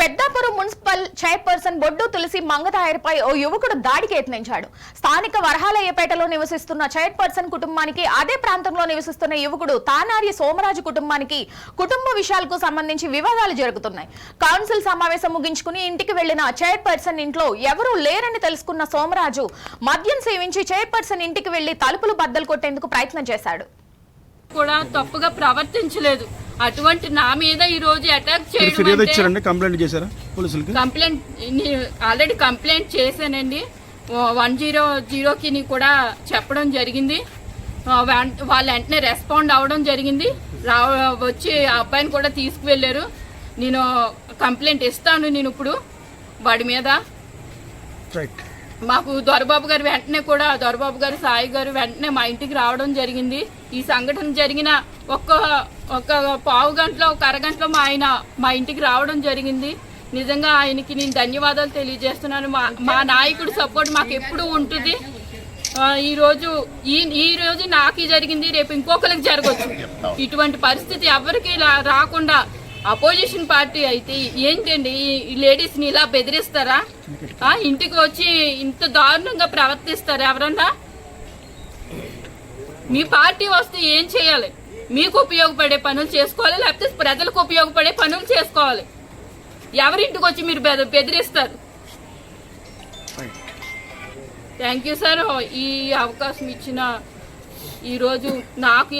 Peddapuram municipal chairperson Boddu Tulasi మంగతాయర్పై ఓ యువకుడు దాడికి యత్నించాడు స్థానిక వరహాలయ్యపేటలో నివసిస్తున్న చైర్పర్సన్ కుటుంబానికి అదే ప్రాంతంలో నివసిస్తున్న యువకుడు తానారి సోమరాజు కుటుంబానికి కుటుంబ విషయాలకు సంబంధించి వివాదాలు జరుగుతున్నాయి. కౌన్సిల్ సమావేశం ముగించుకుని ఇంటికి వెళ్ళిన చైర్పర్సన్ ఇంట్లో ఎవరూ లేరని తెలుసుకున్న సోమరాజు మద్యం సేవించి చైర్పర్సన్ ఇంటికి వెళ్ళి తలుపులు బద్దలు కొట్టేందుకు ప్రయత్నం చేశాడు. కూడా తప్పుగా ప్రవర్తించలేదు. అటువంటి నా మీద ఈ రోజు అటాక్ చేయడం ఇచ్చారండి కంప్లైంట్ చేశారా పోలీసులకి? కంప్లైంట్ ఆల్రెడీ కంప్లైంట్ చేశానండి. వన్ జీరో జీరోకి కూడా చెప్పడం జరిగింది. వాళ్ళు వెంటనే రెస్పాండ్ అవ్వడం జరిగింది. రా వచ్చి ఆ అబ్బాయిని కూడా తీసుకువెళ్ళారు. నేను కంప్లైంట్ ఇస్తాను నేను ఇప్పుడు వాడి మీద. రైట్ మాకు దొరబాబు గారు వెంటనే కూడా దొరబాబు గారు సాయి గారు వెంటనే మా ఇంటికి రావడం జరిగింది. ఈ సంఘటన జరిగిన ఒక్క ఒక పావు గంటలో ఒక అరగంటలో మా ఆయన మా ఇంటికి రావడం జరిగింది. నిజంగా ఆయనకి నేను ధన్యవాదాలు తెలియజేస్తున్నాను. మా మా నాయకుడు సపోర్ట్ మాకు ఎప్పుడూ ఉంటుంది. ఈరోజు ఈ రోజు ఈ ఈ రోజు నాకు జరిగింది రేపు ఇంకొకరికి జరగచ్చు. ఇటువంటి పరిస్థితి ఎవరికి రాకుండా అపోజిషన్ పార్టీ అయితే ఏంటండి? ఈ లేడీస్ని ఇలా బెదిరిస్తారా? ఆ, ఇంటికి వచ్చి ఇంత దారుణంగా ప్రవర్తిస్తారా ఎవరన్నా? మీ పార్టీ వస్తే ఏం చేయాలి? మీకు ఉపయోగపడే పనులు చేసుకోవాలి లేకపోతే ప్రజలకు ఉపయోగపడే పనులు చేసుకోవాలి. ఎవరింటికి వచ్చి మీరు బెద- బెదిరిస్తారు? థ్యాంక్ యూ సార్ ఈ అవకాశం ఇచ్చిన ఈరోజు నాకు